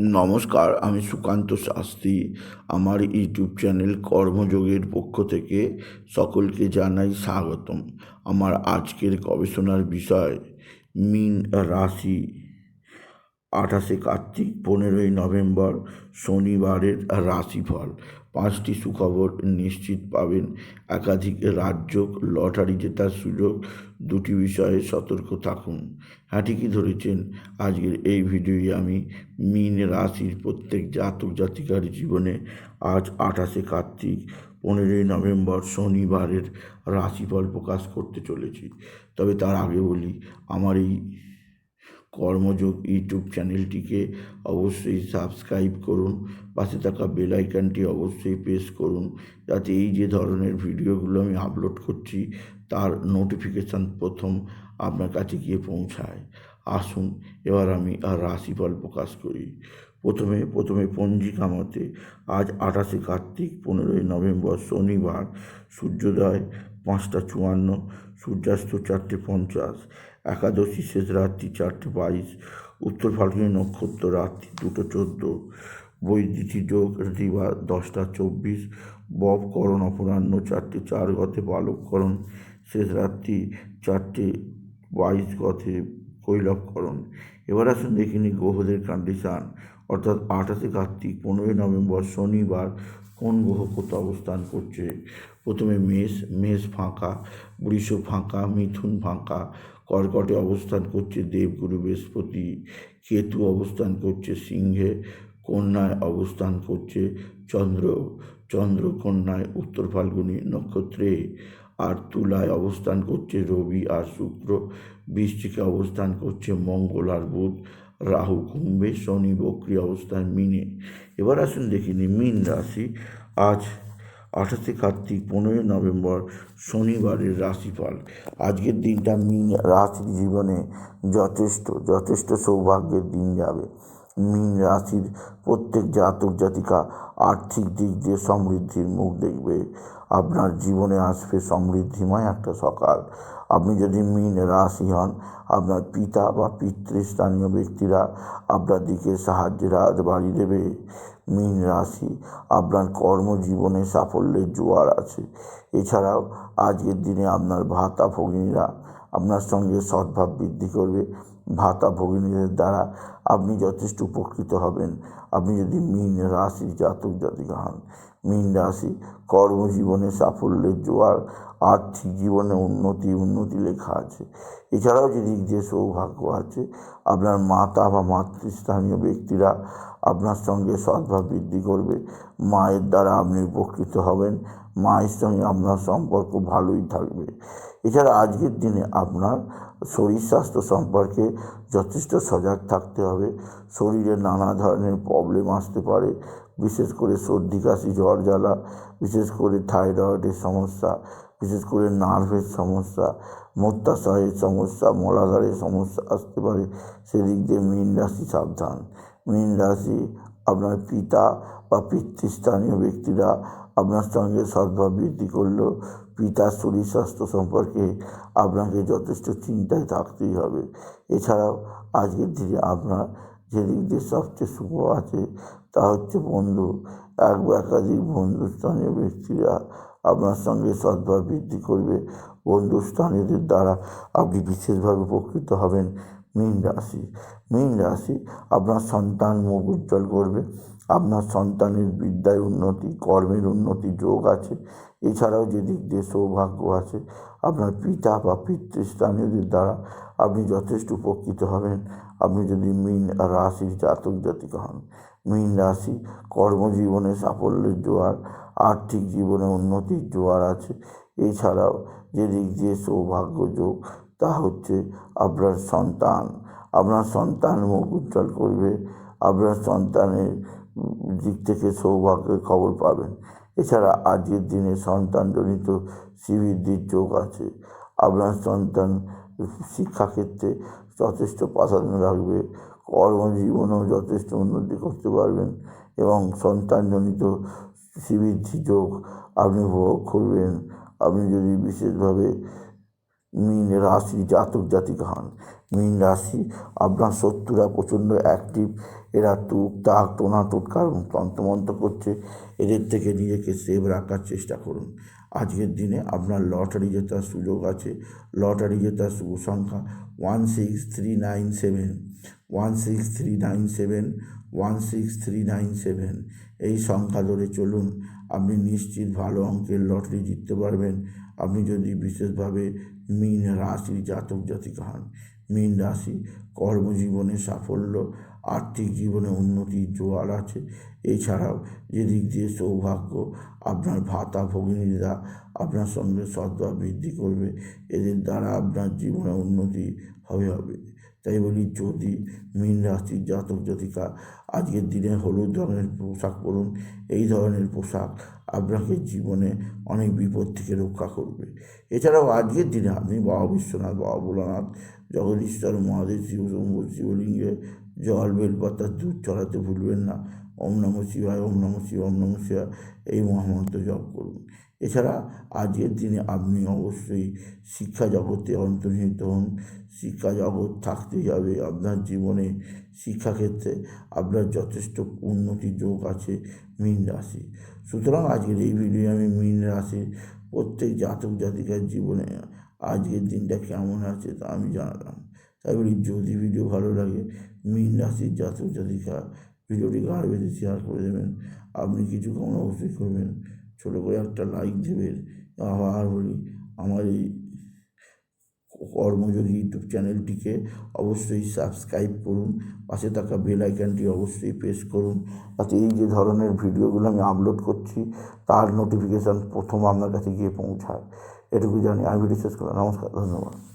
নমস্কার, আমি সুকান্ত শাস্ত্রী। আমার ইউটিউব চ্যানেল কর্মযোগের পক্ষ থেকে সকলকে জানাই স্বাগতম। আমার আজকের গবেষণার বিষয়, মিন রাশি। আঠাশে কার্তিক, পনেরোই নভেম্বর শনিবারের রাশিফল। পাঁচটি সুখবর নিশ্চিত পাবেন। একাধিক রাজ্য লটারি জেতার সুযোগ, দুটি বিষয়ে সতর্ক থাকুন। হ্যাঁ ঠিকই ধরেছেন। আজকের এই ভিডিওয়ে আমি মিন রাশির প্রত্যেক জাতক জাতিকার জীবনে আজ আঠাশে কার্তিক, পনেরোই নভেম্বর শনিবারের রাশিফল প্রকাশ করতে চলেছি। তবে তার আগে বলি, আমার এই কর্মযোগ ইউটিউব চ্যানেলটিকে অবশ্যই সাবস্ক্রাইব করুন। পাশে থাকা বেল আইকনটি অবশ্যই প্রেস করুন যাতে এই যে ধরনের ভিডিওগুলো আমি আপলোড করছি, তার নোটিফিকেশান প্রথম আপনার কাছে গিয়ে পৌঁছায়। আসুন, এবার আমি আর রাশিফল প্রকাশ করি। প্রথমে প্রথমে পঞ্জিকা মতে আজ আঠাশে কার্তিক, পনেরোই নভেম্বর শনিবার, সূর্যোদয় পাঁচটা চুয়ান্ন, সূর্যাস্ত চারটে পঞ্চাশ, একাদশী শেষ রাত্রি চারটে বাইশ, উত্তর ফাল্গুনী নক্ষত্র রাত্রি দুটো চোদ্দ বৈদ্যুতি যোগ দিবা দশটা চব্বিশ ববকরণ অপরাহ্ন চারটে চার গতে বালককরণ শেষ রাত্রি চারটে বাইশ গতে কৈলবকরণ এবার আসুন দেখিনি গ্রহদের কন্ডিশান অর্থাৎ আঠাশে কার্তিক, পনেরোই নভেম্বর শনিবার কোন গ্রহ কোথাও অবস্থান করছে? প্রথমে মেষ মেষ ফাঁকা, বৃষ ফাঁকা, মিথুন ফাঁকা, কর্কটে অবস্থান করছে দেবগুরু বৃহস্পতি, কেতু অবস্থান করছে সিংহে, কন্যায় অবস্থান করছে চন্দ্র চন্দ্র কন্যায় উত্তর ফাল্গুনী নক্ষত্রে। আর তুলায় অবস্থান করছে রবি আর শুক্র। বৃষ্টিকে অবস্থান করছে মঙ্গল আর বুধ। রাহু কুম্ভে, শনি বক্রি অবস্থান, মিনে। এবার আসুন দেখিনি মিন রাশি। আজ আঠাশে কার্তিক, পনেরোই নভেম্বর, শনিবারের রাশিফল। আজকের দিনটা মিন রাশির জীবনে যথেষ্ট যথেষ্ট সৌভাগ্যের দিন যাবে। মিন রাশির প্রত্যেক জাতক জাতিকা আর্থিক দিক দিয়ে সমৃদ্ধির মুখ দেখবে। আপনার জীবনে আসবে সমৃদ্ধিময় একটা সকাল। আপনি যদি মিন রাশি হন, আপনার পিতা বা পিতৃস্থানীয় ব্যক্তিরা আপনার দিকে সাহায্যের হাত বাড়িয়ে দেবে। মীন রাশি, আপনার কর্মজীবনে সাফল্যের জোয়ার আছে। এছাড়াও আজকের দিনে আপনার ভাতা ভগিনীরা আপনার সঙ্গে সদ্ভাব বৃদ্ধি করবে। ভাতা ভগিনীদের দ্বারা আপনি যথেষ্ট উপকৃত হবেন। আপনি যদি মীন রাশি জাতক জাতিকা হন, মীন রাশি কর্মজীবনে সাফল্যের জোয়ার, আর্থিক জীবনে উন্নতি উন্নতি লেখা আছে। এছাড়াও যে দিক দিয়ে সৌভাগ্য আছে, আপনার মাতা বা মাতৃস্থানীয় ব্যক্তিরা আপনার সঙ্গে সদ্ভাব বৃদ্ধি করবে। মায়ের দ্বারা আপনি উপকৃত হবেন। মায়ের সঙ্গে আপনার সম্পর্ক ভালোই থাকবে। এছাড়া আজকের দিনে আপনার শরীর স্বাস্থ্য সম্পর্কে যথেষ্ট সজাগ থাকতে হবে। শরীরে নানা ধরনের প্রবলেম আসতে পারে, বিশেষ করে সর্দি, কাশি, জ্বর, জ্বালা, বিশেষ করে থাইরয়েডের সমস্যা, বিশেষ করে নার্ভের সমস্যা মূত্রাশয়ের সমস্যা, মলাধারের সমস্যা আসতে পারে। সেদিক দিয়ে মীন রাশি সাবধান। মীন রাশি আপনার পিতা বা পিতৃস্থানীয় ব্যক্তিরা আপনার সঙ্গে সদ্ভাব বৃদ্ধি করলেও পিতার শরীর স্বাস্থ্য সম্পর্কে আপনাকে যথেষ্ট চিন্তায় থাকতেই হবে। এছাড়াও আজকের দিনে আপনার যে দিয়ে সবচেয়ে শুভ আছে, তা হচ্ছে বন্ধু। এক বা একাধিক বন্ধুস্থানীয় ব্যক্তিরা আপনার সঙ্গে সদ্ভাব বৃদ্ধি করবে বন্ধুস্থানীয়দের দ্বারা আপনি বিশেষভাবে উপকৃত হবেন। মীন রাশি। মীন রাশি আপনার সন্তান মুখ উজ্জ্বল করবে। আপনার সন্তানের বিদ্যায় উন্নতি, কর্মের উন্নতি যোগ আছে। এছাড়াও যে দিক দিয়ে সৌভাগ্য আছে, আপনার পিতা বা পিতৃস্থানীয়দের দ্বারা আপনি যথেষ্ট উপকৃত হবেন। আপনি যদি মীন রাশির জাতক জাতিকা হন, মীন রাশি কর্মজীবনে সাফল্যের জোয়ার, আর্থিক জীবনে উন্নতির জোয়ার আছে। এছাড়াও যে দিক দিয়ে সৌভাগ্য যোগ, তা হচ্ছে আপনার সন্তান। আপনার সন্তান মুখ উজ্জ্বল করবে, আপনার সন্তানের দিক থেকে সৌভাগ্যের খবর পাবেন। এছাড়া আজকের দিনে সন্তানজনিত শ্রীবৃদ্ধির যোগ আছে। আপনার সন্তান শিক্ষাক্ষেত্রে যথেষ্ট প্রাধান্য রাখবে, কর্মজীবনেও যথেষ্ট উন্নতি করতে পারবেন এবং সন্তানজনিত শ্রীবৃদ্ধি যোগ আপনি উপভোগ করবেন। আপনি যদি বিশেষভাবে মীন রাশি জাতক জাতিকা হন। মীন রাশি আপনার শত্রুরা প্রচণ্ড অ্যাক্টিভ এরা টুক টাক টোনা টোটকার তন্ত্রমন্ত্র করছে। এদের থেকে নিজেকে সেভ রাখার চেষ্টা করুন। আজকের দিনে আপনার লটারি জেতার সুযোগ আছে। লটারি জেতার শুভ সংখ্যা one six three nine seven one six three nine seven one six three nine seven এই সংখ্যা ধরে চলুন। আপনি নিশ্চিত ভালো অঙ্কের লটারি জিততে পারবেন। আপনি যদি বিশেষভাবে মীন রাশির জাতক জাতিক হন মীন রাশি কর্মজীবনে সাফল্য, আর্থিক জীবনে উন্নতির জোয়ার আছে। এছাড়াও যেদিক দিয়ে সৌভাগ্য, আপনার ভাতা ভগ্নীরা আপনার সঙ্গে সদ্ভাব বৃদ্ধি করবে। এদের দ্বারা আপনার জীবনে উন্নতি হবে হবে। তাই বলি, যদি মিন রাশির জাতক জাতিকা আজকের দিনে হলুদ ধরনের পোশাক পরুন, এই ধরনের পোশাক আপনাকে জীবনে অনেক বিপদ থেকে রক্ষা করবে। এছাড়াও আজকের দিনে আপনি বাবা বিশ্বনাথ, বাবা ভোলানাথ, জগদীশ্বর, মহাদেব, শিব, শম্ভু, শিবলিঙ্গে জল বেলপাতার দুধ চড়াতে ভুলবেন না। ওম নম শিবায়, ওম নম শিব ওম নম শিবায়, এই মহামন্ত্র জপ করুন। এছাড়া আজকের দিনে আপনি অবশ্যই শিক্ষা জগতে অন্তর্নিহিত হন। শিক্ষা জগৎ থাকতেই যাবে আপনার জীবনে। শিক্ষাক্ষেত্রে আপনার যথেষ্ট উন্নতির যোগ আছে মীন রাশি। সুতরাং আজকের এই ভিডিও আমি মীন রাশির প্রত্যেক জাতক জাতিকার জীবনে আজকের দিনটা কেমন আছে তা আমি জানালাম। তাই বলি, যদি ভিডিও ভালো লাগে, মীন রাশির জাতক জাতিকা ভিডিওটি গাড় বেঁধে শেয়ার করে দেবেন। আপনি কিছু কমন অবশ্যই করবেন। ছোটো করে একটা লাইক দেবেন। আবার বলি, আমার এই কর্মযোগী ইউটিউব চ্যানেলটিকে অবশ্যই সাবস্ক্রাইব করুন। পাশে থাকা বেল আইকনটি অবশ্যই প্রেস করুন। যাতে এই যে ধরনের ভিডিওগুলো আমি আপলোড করছি, তার নোটিফিকেশান প্রথম আপনার কাছে গিয়ে পৌঁছায়। এটুকু জানি। আমি ভিডিও শেষ করলাম নমস্কার, ধন্যবাদ।